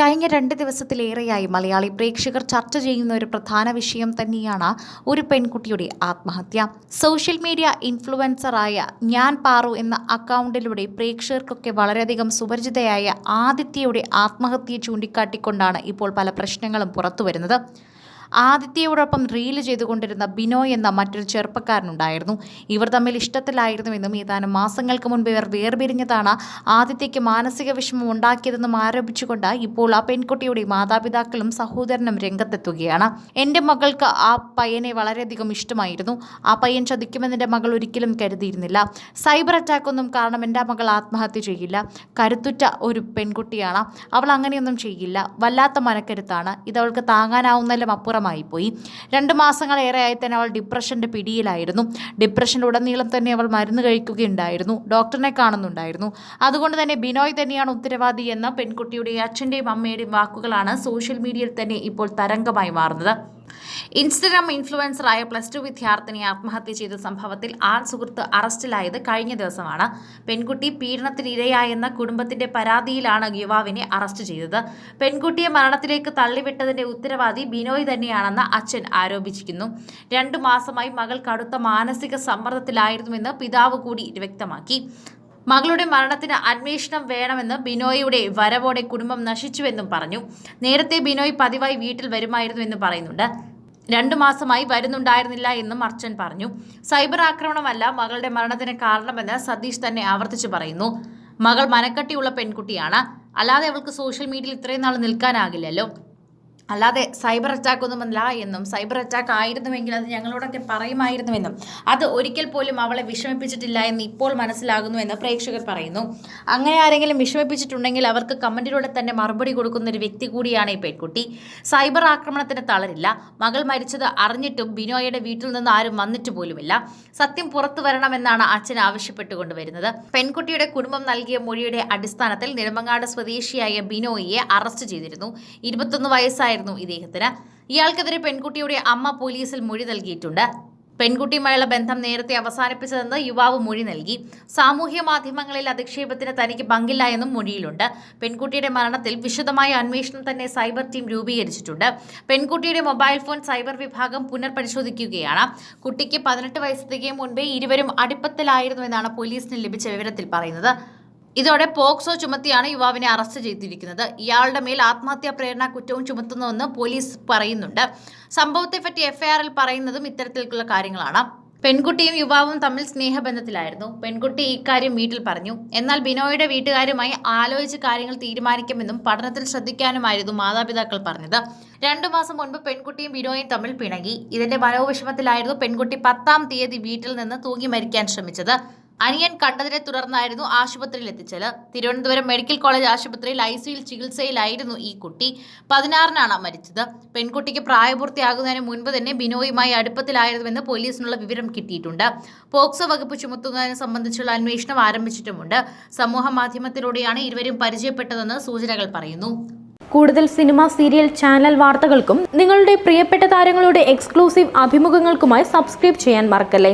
കഴിഞ്ഞ രണ്ട് ദിവസത്തിലേറെയായി മലയാളി പ്രേക്ഷകർ ചർച്ച ചെയ്യുന്ന ഒരു പ്രധാന വിഷയം തന്നെയാണ് ഒരു പെൺകുട്ടിയുടെ ആത്മഹത്യ. സോഷ്യൽ മീഡിയ ഇൻഫ്ലുവൻസറായ ഞാൻ പാറു എന്ന അക്കൗണ്ടിലൂടെ പ്രേക്ഷകർക്കൊക്കെ വളരെയധികം സുപരിചിതയായ ആദിത്യയുടെ ആത്മഹത്യയെ ചൂണ്ടിക്കാട്ടിക്കൊണ്ടാണ് ഇപ്പോൾ പല പ്രശ്നങ്ങളും പുറത്തുവരുന്നത്. ആദിത്യയോടൊപ്പം റീൽ ചെയ്തുകൊണ്ടിരുന്ന ബിനോ എന്ന മറ്റൊരു ചെറുപ്പക്കാരനുണ്ടായിരുന്നു. ഇവർ തമ്മിൽ ഇഷ്ടത്തിലായിരുന്നുവെന്നും ഏതാനും മാസങ്ങൾക്ക് മുൻപ് ഇവർ വേർപിരിഞ്ഞതാണ് ആദിത്യയ്ക്ക് മാനസിക വിഷമം ഉണ്ടാക്കിയതെന്നും ആരോപിച്ചുകൊണ്ട് ഇപ്പോൾ ആ പെൺകുട്ടിയുടെ മാതാപിതാക്കളും സഹോദരനും രംഗത്തെത്തുകയാണ്. എന്റെ മകൾക്ക് ആ പയ്യനെ വളരെയധികം ഇഷ്ടമായിരുന്നു. ആ പയ്യൻ ചതിക്കുമെന്ന് മകൾ ഒരിക്കലും കരുതിയിരുന്നില്ല. സൈബർ അറ്റാക്ക് ഒന്നും കാരണം എന്റെ മകൾ ആത്മഹത്യ ചെയ്യില്ല. കരുത്തുറ്റ ഒരു പെൺകുട്ടിയാണ്. അവൾ അങ്ങനെയൊന്നും ചെയ്യില്ല. വല്ലാത്ത മനക്കരുത്താണ്. ഇത് അവൾക്ക് താങ്ങാനാവുന്നതിലും അപ്പുറമായി പോയി രണ്ട് മാസങ്ങളേറെയായി തന്നെ അവൾ ഡിപ്രഷന്റെ പിടിയിലായിരുന്നു. ഡിപ്രഷൻ ഉടനീളം തന്നെ അവൾ മരുന്ന് കഴിക്കുകയുണ്ടായിരുന്നു. ഡോക്ടറിനെ കാണുന്നുണ്ടായിരുന്നു. അതുകൊണ്ട് തന്നെ ബിനോയ് തന്നെയാണ് ഉത്തരവാദി എന്ന പെൺകുട്ടിയുടെ അച്ഛന്റെയും അമ്മയുടെയും വാക്കുകളാണ് സോഷ്യൽ മീഡിയയിൽ തന്നെ ഇപ്പോൾ തരംഗമായി മാറുന്നത്. ഇൻസ്റ്റഗ്രാം ഇൻഫ്ലുവൻസറായ പ്ലസ് ടു വിദ്യാർത്ഥിനി ആത്മഹത്യ ചെയ്ത സംഭവത്തിൽ ആൺ സുഹൃത്ത് അറസ്റ്റിലായത് കഴിഞ്ഞ ദിവസമാണ്. പെൺകുട്ടി പീഡനത്തിനിരയായെന്ന കുടുംബത്തിന്റെ പരാതിയിലാണ് യുവാവിനെ അറസ്റ്റ് ചെയ്തത്. പെൺകുട്ടിയെ മരണത്തിലേക്ക് തള്ളിവിട്ടതിന്റെ ഉത്തരവാദി ബിനോയ് തന്നെയാണെന്ന് അച്ഛൻ ആരോപിച്ചിരിക്കുന്നു. രണ്ടു മാസമായി മകൾ കടുത്ത മാനസിക സമ്മർദ്ദത്തിലായിരുന്നുവെന്ന് പിതാവ് കൂടി വ്യക്തമാക്കി. മകളുടെ മരണത്തിന് അന്വേഷണം വേണമെന്ന് ബിനോയിയുടെ വരവോടെ കുടുംബം നശിച്ചുവെന്നും പറഞ്ഞു. നേരത്തെ ബിനോയ് പതിവായി വീട്ടിൽ വരുമായിരുന്നു എന്ന് പറയുന്നുണ്ട്. രണ്ടു മാസമായി വരുന്നുണ്ടായിരുന്നില്ല എന്നും അർച്ചൻ പറഞ്ഞു. സൈബർ ആക്രമണമല്ല മകളുടെ മരണത്തിന് കാരണമെന്ന് സതീഷ് തന്നെ ആവർത്തിച്ചു പറയുന്നു. മകൾ മനക്കട്ടിയുള്ള പെൺകുട്ടിയാണ്. അല്ലാതെ അവൾക്ക് സോഷ്യൽ മീഡിയയിൽ ഇത്രയും നാൾ നിൽക്കാനാകില്ലല്ലോ. അല്ലാതെ സൈബർ അറ്റാക്ക് ഒന്നുമല്ല എന്നും സൈബർ അറ്റാക്ക് ആയിരുന്നുവെങ്കിൽ അത് ഞങ്ങളോടൊക്കെ പറയുമായിരുന്നുവെന്നും അത് ഒരിക്കൽ പോലും അവളെ വിഷമിപ്പിച്ചിട്ടില്ല എന്ന് ഇപ്പോൾ മനസ്സിലാകുന്നു മനസ്സിലാകുന്നുവെന്ന് പ്രേക്ഷകർ പറയുന്നു. അങ്ങനെ ആരെങ്കിലും വിഷമിപ്പിച്ചിട്ടുണ്ടെങ്കിൽ അവർക്ക് കമന്റിലൂടെ തന്നെ മറുപടി കൊടുക്കുന്ന ഒരു വ്യക്തി കൂടിയാണ് ഈ പെൺകുട്ടി. സൈബർ ആക്രമണത്തിന് തളരില്ല. മകൾ മരിച്ചത് അറിഞ്ഞിട്ടും ബിനോയുടെ വീട്ടിൽ നിന്ന് ആരും വന്നിട്ട് പോലുമില്ല. സത്യം പുറത്തു വരണമെന്നാണ് അച്ഛൻ ആവശ്യപ്പെട്ടുകൊണ്ട് വരുന്നത്. പെൺകുട്ടിയുടെ കുടുംബം നൽകിയ മൊഴിയുടെ അടിസ്ഥാനത്തിൽ നെടുമങ്ങാട് സ്വദേശിയായ ബിനോയിയെ അറസ്റ്റ് ചെയ്തിരുന്നു. ഇരുപത്തൊന്ന് വയസ്സായിരുന്നു ഇദ്ദേഹത്തിന്. ഇയാൾക്കെതിരെ പെൺകുട്ടിയുടെ അമ്മ പോലീസിൽ മൊഴി നൽകിയിട്ടുണ്ട്. പെൺകുട്ടിയുമായുള്ള ബന്ധം നേരത്തെ അവസാനിപ്പിച്ചതെന്ന് യുവാവ് മൊഴി നൽകി. സാമൂഹ്യ മാധ്യമങ്ങളിൽ അധിക്ഷേപത്തിന് തനിക്ക് പങ്കില്ല എന്നും മൊഴിയിലുണ്ട്. പെൺകുട്ടിയുടെ മരണത്തിൽ വിശദമായ അന്വേഷണം തന്നെ സൈബർ ടീം രൂപീകരിച്ചിട്ടുണ്ട്. പെൺകുട്ടിയുടെ മൊബൈൽ ഫോൺ സൈബർ വിഭാഗം പുനർപരിശോധിക്കുകയാണ്. കുട്ടിക്ക് പതിനെട്ട് വയസ്സ് മുൻപേ ഇരുവരും അടുപ്പത്തിലായിരുന്നു എന്നാണ് പോലീസിന് ലഭിച്ച വിവരത്തിൽ പറയുന്നത്. ഇതോടെ പോക്സോ ചുമത്തിയാണ് യുവാവിനെ അറസ്റ്റ് ചെയ്തിരിക്കുന്നത്. ഇയാളുടെ മേൽ ആത്മഹത്യാ പ്രേരണ കുറ്റവും ചുമത്തുന്നുവെന്ന് പോലീസ് പറയുന്നുണ്ട്. സംഭവത്തെപ്പറ്റി എഫ്ഐആറിൽ പറയുന്നതും ഇത്തരത്തിലുള്ള കാര്യങ്ങളാണ്. പെൺകുട്ടിയും യുവാവും തമ്മിൽ സ്നേഹബന്ധത്തിലായിരുന്നു. പെൺകുട്ടി ഇക്കാര്യം വീട്ടിൽ പറഞ്ഞു. എന്നാൽ ബിനോയുടെ വീട്ടുകാരുമായി ആലോചിച്ച് കാര്യങ്ങൾ തീരുമാനിക്കുമെന്നും പഠനത്തിൽ ശ്രദ്ധിക്കാനുമായിരുന്നു മാതാപിതാക്കൾ പറഞ്ഞത്. രണ്ടു മാസം മുൻപ് പെൺകുട്ടിയും ബിനോയും തമ്മിൽ പിണങ്ങി. ഇതിന്റെ മനോവിഷമത്തിലായിരുന്നു പെൺകുട്ടി പത്താം തീയതി വീട്ടിൽ നിന്ന് തൂങ്ങി മരിക്കാൻ ശ്രമിച്ചത്. അനിയൻ കണ്ടതിനെ തുടർന്നായിരുന്നു ആശുപത്രിയിൽ എത്തിച്ചത്. തിരുവനന്തപുരം മെഡിക്കൽ കോളേജ് ആശുപത്രിയിൽ ഐ സിയിൽ ചികിത്സയിലായിരുന്നു ഈ കുട്ടി. പതിനാറിനാണ് മരിച്ചത്. പെൺകുട്ടിക്ക് പ്രായപൂർത്തിയാകുന്നതിന് മുൻപ് തന്നെ ബിനോയുമായി അടുപ്പത്തിലായിരുന്നുവെന്ന് പോലീസിനുള്ള വിവരം കിട്ടിയിട്ടുണ്ട്. പോക്സോ വകുപ്പ് ചുമത്തുന്നതിനെ സംബന്ധിച്ചുള്ള അന്വേഷണം ആരംഭിച്ചിട്ടുമുണ്ട്. സമൂഹ മാധ്യമത്തിലൂടെയാണ് ഇരുവരും പരിചയപ്പെട്ടതെന്ന് സൂചനകൾ പറയുന്നു. കൂടുതൽ സിനിമ സീരിയൽ ചാനൽ വാർത്തകൾക്കും നിങ്ങളുടെ പ്രിയപ്പെട്ട താരങ്ങളുടെ എക്സ്ക്ലൂസീവ് അഭിമുഖങ്ങൾക്കുമായി സബ്സ്ക്രൈബ് ചെയ്യാൻ മറക്കല്ലേ?